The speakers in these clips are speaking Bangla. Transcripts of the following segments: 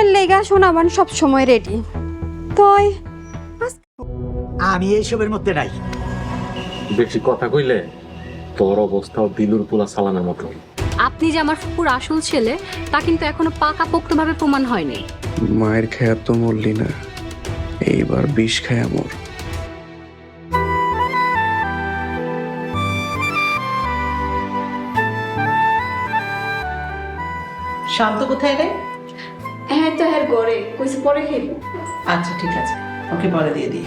কামের লেগা শোনাবান সব সময় রেডি তই আমি এইসবের মধ্যে নাই। বেশি কথা কইলে তোর অবস্থাও দিলুর পোলা সালানের মতো আপনি যে আমার ফুপুর আসল ছেলে তা কিন্তু এখনও পাকাপোক্তভাবে প্রমাণ হয়নি। মায়ের খেয়া তো মরলি না এইবার বিষ খায় মর। শান্ত কোথায় রে? হ্যাঁ তো হ্যাঁ গড়ে। কইছে পরে খাইব আচ্ছা ঠিক আছে। ওকে পরে দিয়ে দিই।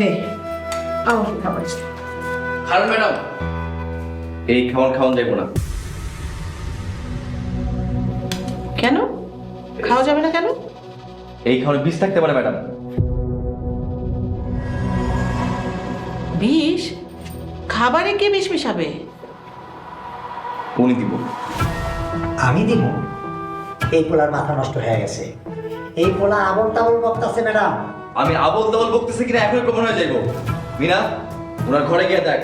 দে আমার খাবার খান ম্যাডাম। এই খাবার খাওয়ান যাব না। কেন? খাওয়া যাবে না কেন? এই খাওয়ানে বিষ থাকতে পারে ম্যাডাম। বিষ? খাবারে কে বিষ মিশাবে? উনি দিব। আমি দিব এই পোলার মাথা নষ্ট হয়ে গেছে। এই পোলা আবল তাবল বক্তাছে ম্যাডাম। আমি আবল তাবল বকতেছি কিনা এখনই প্রমাণ হয়ে যাইব। মিনা ওনার ঘরে গিয়ে দেখ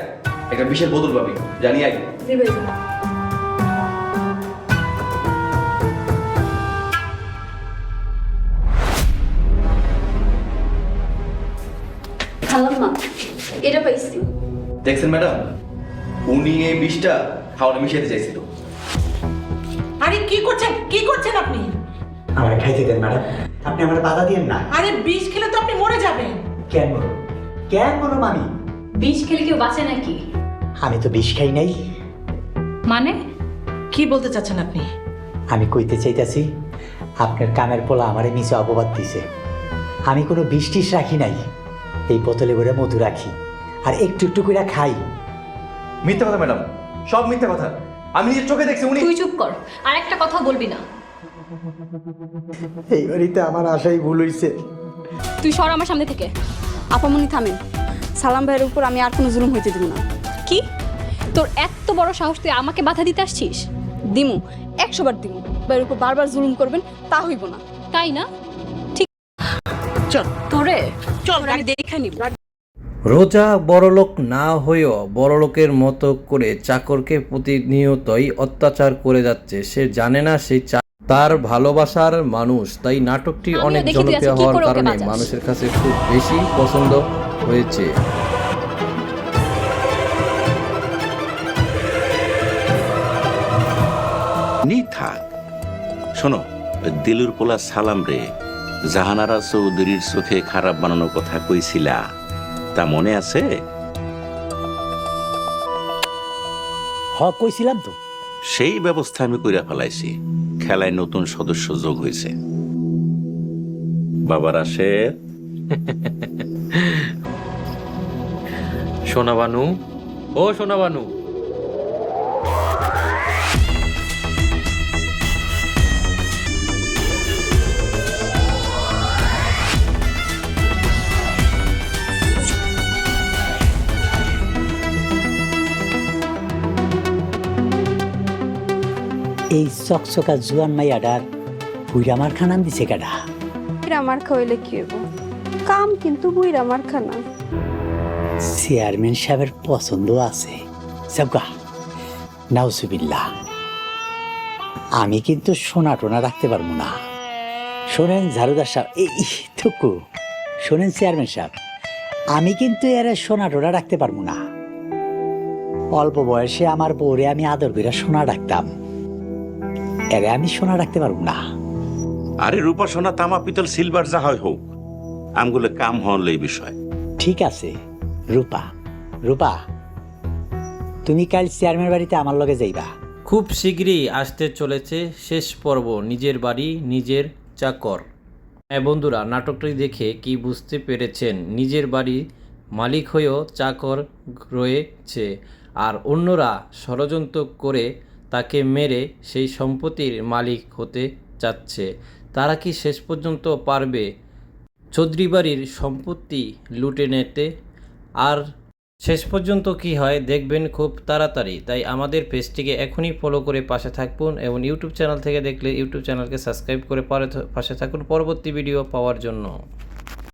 একটা বিশেষ বোতল পাবি। জানি আগে এটা পাইছি। দেখছেন ম্যাডাম? উনি এই বিষটা খাওয়ানে মিশাইতে চাইছিল। আরে কি করছেন? কি করছেন আপনি? আমার খাইতে দেন ম্যাডাম। আপনি আমার বাধা দিয়েন না। আরে বিষ খেলে তো আপনি মরে যাবেন। কেন? কেন বলো মামি বিষ খেলে কেউ বাঁচে নাকি? আমি তো বিষ খাই নাই। মানে? কি বলতে চাচ্ছেন আপনি? আমি কইতে চাইতাছি আপনার কামের পোলা আমারে নিচে অপবাদ দিছে। আমি কোনো বিষ টিস রাখি নাই। এই বোতলে করে মধু রাখি। আর একটু একটু করে খাই। মিথ্যা কথা ম্যাডাম। সব মিথ্যা কথা। আমি নিজের চোখে দেখছি উনি তুই চুপ কর আর একটা কথা বলবি না। এই বাড়িতে আমার আশাই ভুল হইছে। তুই সর আমার সামনে থেকে। আপামনি থামেন। সালাম ভাইয়ের উপর আমি আর কোনো জুলুম হইতে দিব না। কি? তোর এত বড় সাহস তুই আমাকে বাধা দিতে আসছিস? দিমু একশো বার দিমু। ভাইয়ের উপর বারবার জুলুম করবেন তা হইব না। তাই না? ঠিক চল। তোরে চল আমি দেখে নিব। রোজা বড়লোক না হয়েও বড়লোকের মতো করে চাকরকে প্রতিনিয়তই অত্যাচার করে যাচ্ছে। সে জানে না সেই তার ভালোবাসার মানুষ। তাই নাটকটি অনেক জনপ্রিয় হওয়ার কারণে মানুষের কাছে খুব বেশি পছন্দ হয়েছে। নি থাক। শোনো দিলুর পোলা সালাম রে। জাহানারা চৌধুরীর চোখে খারাপ বানানোর কথা কইছিলা। তা মনে আছে? হ কইছিলাম তো। সেই ব্যবস্থা আমি কইরা ফেলাইছি। খেলায় নতুন সদস্য যোগ হয়েছে বাবার আসে সোনাবানু। ও সোনাবানু। এই চকচকা জুয়ান মাইয়াডার বুইরা আমার খানাম দিছে কাডা? বুইরা মার খাওয়াইলে কি হইব? কাম কিন্তু বুইরা মার খানা। চেয়ারম্যান সাহেবের পছন্দ আছে। সবগা নাউসুবিল্লাহ আমি কিন্তু সোনা টোনা রাখতে পারব না। শোনেন ঝাড়ুদার সাহেব এই থুকু। শোনেন চেয়ারম্যান সাহেব আমি কিন্তু এর সোনা টোনা রাখতে পারব না। অল্প বয়সে আমার বউরে আমি আদর করে সোনা রাখতাম এরে আমি সোনা রাখতে পারব না। আরে রূপা সোনা তামা পিতল সিলভার যা হয় হোক আমগুলো কাম হন এই বিষয়। ঠিক আছে রূপা রূপা তুমি কাল চেয়ারম্যান বাড়িতে আমার লগে যাইবা। খুব শীঘ্রই আসতে চলেছে শেষ পর্ব নিজের বাড়ি নিজের চাকর। হ্যাঁ বন্ধুরা নাটকটি দেখে কি বুঝতে পেরেছেন? নিজের বাড়ি মালিক হয়েও চাকর রয়েছে আর অন্যরা ষড়যন্ত্র করে তাকে মেরে সেই সম্পত্তির মালিক হতে চাচ্ছে। তারা কি শেষ পর্যন্ত পারবে? চৌধুরী বাড়ির সম্পত্তি লুটে নিতে? আর শেষ পর্যন্ত কি হয় দেখবেন খুব তাড়াতাড়ি। তাই আমাদের পেজটিকে এখনই ফলো করে পাশে থাকুন এবং ইউটিউব চ্যানেল থেকে দেখলে ইউটিউব চ্যানেলকে সাবস্ক্রাইব করে পাশে থাকুন পরবর্তী ভিডিও পাওয়ার জন্য।